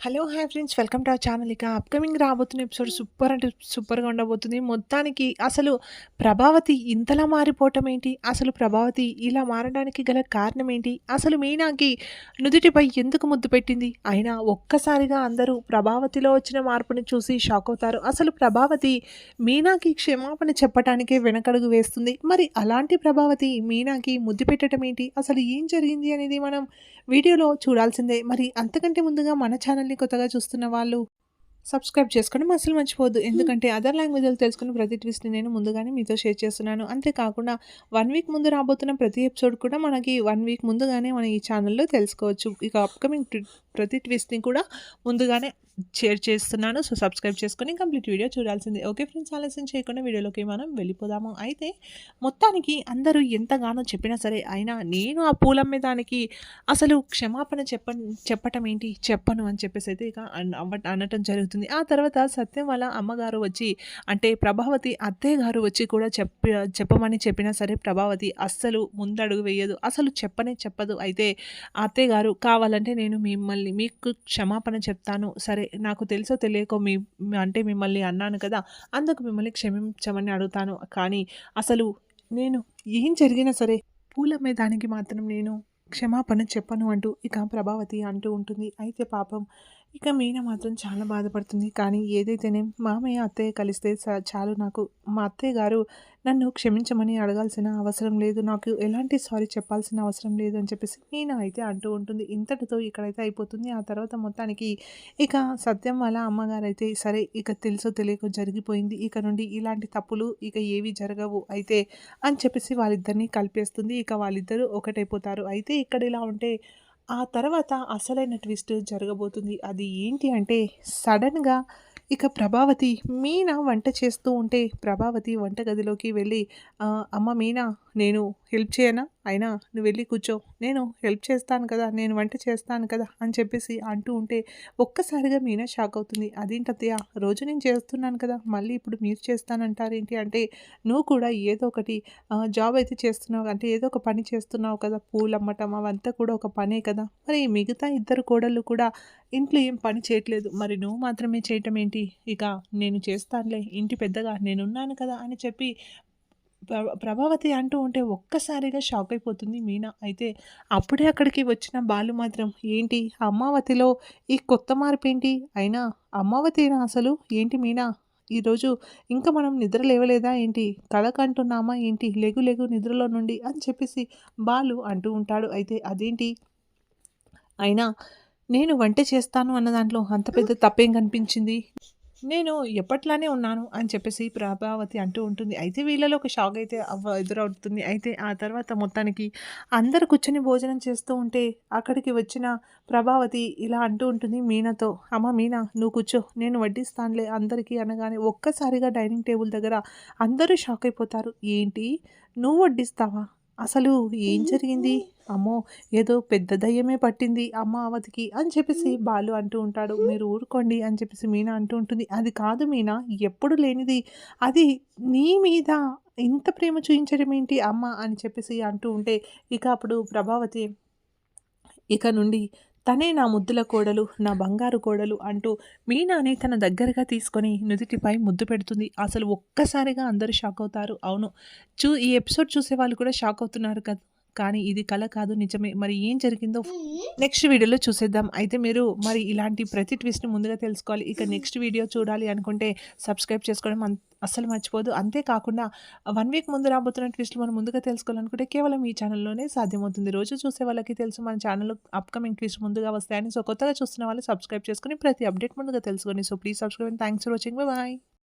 Hello hi friends welcome to our channel ఇక upcoming రాబోతున్న episode super అంటే సూపర్గా ఉండబోతుంది. మొత్తానికి అసలు ప్రభావతి ఇంతలా మారిపోవటం ఏంటి? అసలు ప్రభావతి ఇలా మారడానికి గల కారణం ఏంటి? అసలు మీనాకి నుదుటిపై ఎందుకు ముద్దు పెట్టింది? అయినా ఒక్కసారిగా అందరూ ప్రభావతిలో వచ్చిన మార్పుని చూసి షాక్ అవుతారు. అసలు ప్రభావతి మీనాకి క్షమాపణ చెప్పటానికే వెనకడుగు వేస్తుంది. మరి అలాంటి ప్రభావతి మీనాకి ముద్దు పెట్టడం ఏంటి? అసలు ఏం జరిగింది అనేది మనం వీడియోలో చూడాల్సిందే. మరి అంతకంటే ముందుగా మన ఛానల్ ఛానల్ని కొత్తగా చూస్తున్న వాళ్ళు సబ్స్క్రైబ్ చేసుకోవడం అసలు మర్చిపోవద్దు. ఎందుకంటే అదర్ లాంగ్వేజ్లు తెలుసుకున్న ప్రతి ట్విస్ట్ని నేను ముందుగానే మీతో షేర్ చేస్తున్నాను. అంతేకాకుండా వన్ వీక్ ముందు రాబోతున్న ప్రతి ఎపిసోడ్ కూడా మనకి వన్ వీక్ ముందుగానే మన ఈ ఛానల్లో తెలుసుకోవచ్చు. ఇక అప్కమింగ్ ప్రతి ట్విస్ట్ని కూడా ముందుగానే షేర్ చేస్తున్నాను. సో సబ్స్క్రైబ్ చేసుకొని కంప్లీట్ వీడియో చూడాల్సింది. ఓకే ఫ్రెండ్స్ ఆలస్యం చేయకుండా వీడియోలోకి మనం వెళ్ళిపోదాము. అయితే మొత్తానికి అందరూ ఎంతగానో చెప్పినా సరే అయినా నేను ఆ పూలమ్మే దానికి అసలు క్షమాపణ చెప్ప చెప్పటం ఏంటి? చెప్పను అని చెప్పేసి అయితే ఇక అనటం జరుగుతుంది. ఆ తర్వాత సత్యం వాళ్ళ అమ్మగారు వచ్చి అంటే ప్రభావతి అత్తయ్య గారు వచ్చి కూడా చెప్ప చెప్పమని చెప్పినా సరే ప్రభావతి అస్సలు ముందడుగు వేయదు. అసలు చెప్పనే చెప్పదు. అయితే అత్తయ్య గారు కావాలంటే నేను మిమ్మల్ని మీకు క్షమాపణ చెప్తాను. సరే నాకు తెలుసో తెలియకో మీ అంటే మిమ్మల్ని అన్నాను కదా అందుకు మిమ్మల్ని క్షమించమని అడుగుతాను. కానీ అసలు నేను ఏం జరిగినా సరే పూల మీద దానికి మాత్రం నేను క్షమాపణ చెప్పను అంటూ ఇక ప్రభావతి అంటూ ఉంటుంది. అయితే పాపం ఇక మీన మాత్రం చాలా బాధపడుతుంది. కానీ ఏదైతేనే మామయ్య అత్తయ్య కలిస్తే చాలు నాకు. మా అత్తయ్య గారు నన్ను క్షమించమని అడగాల్సిన అవసరం లేదు. నాకు ఎలాంటి సారీ చెప్పాల్సిన అవసరం లేదు అని చెప్పేసి మీన అయితే అంటూ ఉంటుంది. ఇంతటితో ఇక్కడైతే అయిపోతుంది. ఆ తర్వాత మొత్తానికి ఇక సత్యం వాళ్ళ అమ్మగారు అయితే సరే ఇక తెలుసో తెలియక జరిగిపోయింది. ఇక నుండి ఇలాంటి తప్పులు ఇక ఏవి జరగవు అయితే అని చెప్పేసి వాళ్ళిద్దరిని కలిపేస్తుంది. ఇక వాళ్ళిద్దరూ ఒకటైపోతారు. అయితే ఇక్కడ ఇలా ఉంటే ఆ తర్వాత అసలైన ట్విస్ట్ జరగబోతుంది. అది ఏంటి అంటే సడన్గా ఇక ప్రభావతి మీనా వంట చేస్తూ ఉంటే ప్రభావతి వంటగదిలోకి వెళ్ళి అమ్మ మీనా నేను హెల్ప్ చేయనా? అయినా నువ్వు వెళ్ళి కూర్చో. నేను హెల్ప్ చేస్తాను కదా నేను వంట చేస్తాను కదా అని చెప్పేసి అంటూ ఉంటే ఒక్కసారిగా మీనా షాక్ అవుతుంది. అదేంటత్తయ్య రోజు నేను చేస్తున్నాను కదా మళ్ళీ ఇప్పుడు మీరు చేస్తానంటారేంటి? అంటే నువ్వు కూడా ఏదో ఒకటి జాబ్ అయితే చేస్తున్నావు అంటే ఏదో ఒక పని చేస్తున్నావు కదా పూలు అమ్మటం అవంతా కూడా ఒక పనే కదా. మరి మిగతా ఇద్దరు కోడళ్ళు కూడా ఇంట్లో ఏం పని చేయట్లేదు. మరి నువ్వు మాత్రమే చేయటం ఏంటి? ఇక నేను చేస్తానులే ఇంటి పెద్దగా నేనున్నాను కదా అని చెప్పి ప్రభావతి అంటూ ఉంటే ఒక్కసారిగా షాక్ అయిపోతుంది మీనా. అయితే అప్పుడే అక్కడికి వచ్చిన బాలు మాత్రం ఏంటి అమ్మావతిలో ఈ కొత్త మార్పు ఏంటి అయినా అమ్మావతినా అసలు? ఏంటి మీనా? ఈరోజు ఇంకా మనం నిద్ర లేవలేదా? ఏంటి? కలకంటున్నామా ఏంటి? లెగు లెగు నిద్రలో నుండి అని చెప్పేసి బాలు అంటూ ఉంటాడు. అయితే అదేంటి? అయినా నేను వంట చేస్తాను అన్న దాంట్లో అంత పెద్ద తప్పేం కనిపించింది? నేను ఎప్పట్లానే ఉన్నాను అని చెప్పేసి ప్రభావతి అంటూ ఉంటుంది. అయితే వీళ్ళలో ఒక షాక్ అయితే అవ్వ ఎదురవుతుంది. అయితే ఆ తర్వాత మొత్తానికి అందరు కూర్చొని భోజనం చేస్తూ ఉంటే అక్కడికి వచ్చిన ప్రభావతి ఇలా అంటూ ఉంటుంది. మీనాతో అమ్మ మీనా నువ్వు కూర్చో. నేను వడ్డిస్తానులే అందరికీ అనగానే ఒక్కసారిగా డైనింగ్ టేబుల్ దగ్గర అందరూ షాక్ అయిపోతారు. ఏంటి? నువ్వు వడ్డిస్తావా? అసలు ఏం జరిగింది? అమ్మో ఏదో పెద్ద దయ్యమే పట్టింది అమ్మ అవతికి అని చెప్పేసి బాలు అంటూ ఉంటాడు. మీరు ఊరుకోండి అని చెప్పేసి మీనా అంటూ ఉంటుంది. అది కాదు మీనా ఎప్పుడు లేనిది. అది నీ మీద ఇంత ప్రేమ చూపించడం ఏంటి అమ్మ అని చెప్పేసి అంటూ ఉంటే ఇక అప్పుడు ప్రభావతి ఇక నుండి తనే నా ముద్దుల కోడలు నా బంగారు కోడలు అంటూ మీనాని తన దగ్గరగా తీసుకొని నుదుటిపై ముద్దు పెడుతుంది. అసలు ఒక్కసారిగా అందరూ షాక్ అవుతారు. అవును చూ ఈ ఎపిసోడ్ చూసే వాళ్ళు కూడా షాక్ అవుతున్నారు కదా. కానీ ఇది కళ కాదు నిజమే. మరి ఏం జరిగిందో నెక్స్ట్ వీడియోలో చూసేద్దాం. అయితే మీరు మరి ఇలాంటి ప్రతి ట్విస్ట్ని ముందుగా తెలుసుకోవాలి. ఇక నెక్స్ట్ వీడియో చూడాలి అనుకుంటే సబ్స్క్రైబ్ చేసుకోవడం అస్సలు మర్చిపోదు. అంతేకాకుండా వన్ వీక్ ముందు రాబోతున్న ట్విస్ట్లు మనం ముందుగా తెలుసుకోవాలనుకుంటే కేవలం ఈ ఛానల్లోనే సాధ్యమవుతుంది. రోజు చూసే వాళ్ళకి తెలుసు మన ఛానల్ అప్కమింగ్ ట్విస్ట్ ముందుగా వస్తాయని. సో కొత్తగా చూస్తున్న వాళ్ళు సబ్స్క్రైబ్ చేసుకుని ప్రతి అప్డేట్ ముందుగా తెలుసుకోండి so please subscribe thanks for watching bye